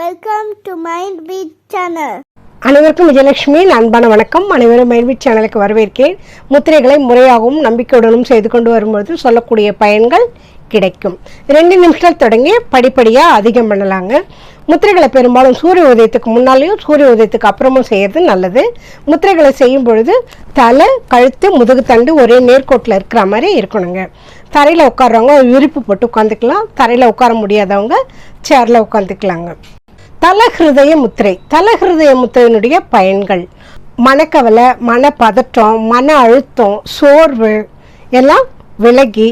Welcome to mind beat channel அனைவருக்கும் விஜயலட்சுமியின் அன்பான வணக்கம். அனைவரும் மைல்விட் சேனலுக்கு வரவேற்கிறேன். முத்திரைகளை முறையாகவும் நம்பிக்கையுடனும் செய்து கொண்டு வரும்பொழுது சொல்லக்கூடிய பயன்கள் கிடைக்கும். ரெண்டு நிமிஷத்தில் தொடங்கி படிப்படியாக அதிகம் பண்ணலாங்க. முத்திரைகளை பெரும்பாலும் சூரிய உதயத்துக்கு முன்னாலேயும் சூரிய உதயத்துக்கு அப்புறமும் செய்யறது நல்லது. முத்திரைகளை செய்யும் பொழுது தலை கழுத்து முதுகு தண்டு ஒரே நேர்கோட்டில் இருக்கிற மாதிரி இருக்கணுங்க. தரையில் உட்காடுறவங்க விரிப்பு போட்டு உட்காந்துக்கலாம் தரையில் உட்கார முடியாதவங்க சேரில் உட்காந்துக்கலாங்க தலஹிருதய முத்திரை. தலஹிருதய முத்திரையினுடைய பயன்கள். மனக்கவலை மன பதற்றம் மன அழுத்தம் சோர்வு எல்லாம் விலகி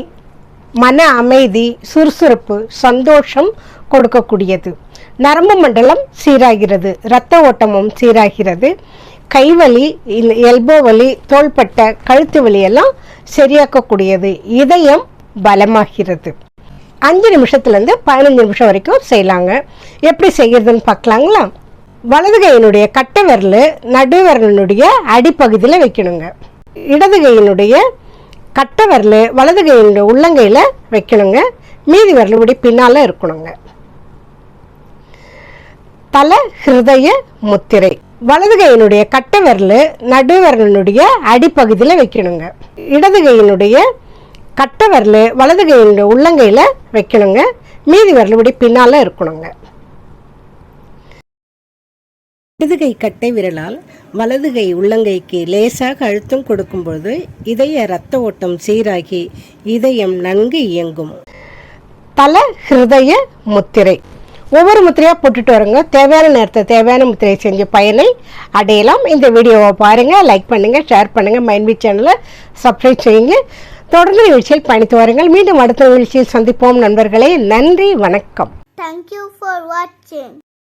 மன அமைதி சுறுசுறுப்பு சந்தோஷம் கொடுக்கக்கூடியது. நரம்பு மண்டலம் சீராகிறது. இரத்த ஓட்டமும் சீராகிறது. கைவலி எல்போ வலி தோள்பட்டை கழுத்து வலி எல்லாம் சரியாக்கக்கூடியது. இதயம் பலமாகிறது. அஞ்சு நிமிஷத்துலேருந்து பதினஞ்சு நிமிஷம் வரைக்கும் செய்யலாங்க. எப்படி செய்கிறதுன்னு பார்க்கலாங்களா? வலது கையினுடைய கட்டை விரல் நடு அடிப்பகுதியில் வைக்கணுங்க. இடது கையினுடைய கட்டை விரல் வலது கையினுடைய உள்ளங்கையில் வைக்கணுங்க. மீதி விரலுடைய பின்னால் இருக்கணுங்க. தல ஹிருதய முத்திரை. வலது கையினுடைய கட்டை விரல் நடு அடிப்பகுதியில் வைக்கணுங்க. இடது கையினுடைய கட்டை விரல் வலது கையினுடைய உள்ளங்கையில் வைக்கணுங்க. மீதி விரல் இப்படி பின்னால் இருக்கணுங்க. இடது கை கட்டை விரலால் வலது கை உள்ளங்கைக்கு லேசாக அழுத்தம் கொடுக்கும்பொழுது இதய இரத்த ஓட்டம் சீராகி இதயம் நன்கு இயங்கும். தல ஹிருதய முத்திரை. ஒவ்வொரு முத்திரையாக போட்டுட்டு வரங்க. தேவையான நேரத்தை தேவையான முத்திரையை செஞ்சு பயனை அடையலாம். இந்த வீடியோவை பாருங்கள் லைக் பண்ணுங்கள் ஷேர் பண்ணுங்கள் மைண்ட்பி சேனலை சப்ஸ்கிரைப் செய்யுங்க. தொடர்ந்து நிகழ்ச்சியில் பயணித்து வாருங்கள். மீண்டும் அடுத்த நிகழ்ச்சியில் சந்திப்போம். நண்பர்களே நன்றி வணக்கம். தேங்க்யூ ஃபார் வாட்சிங்.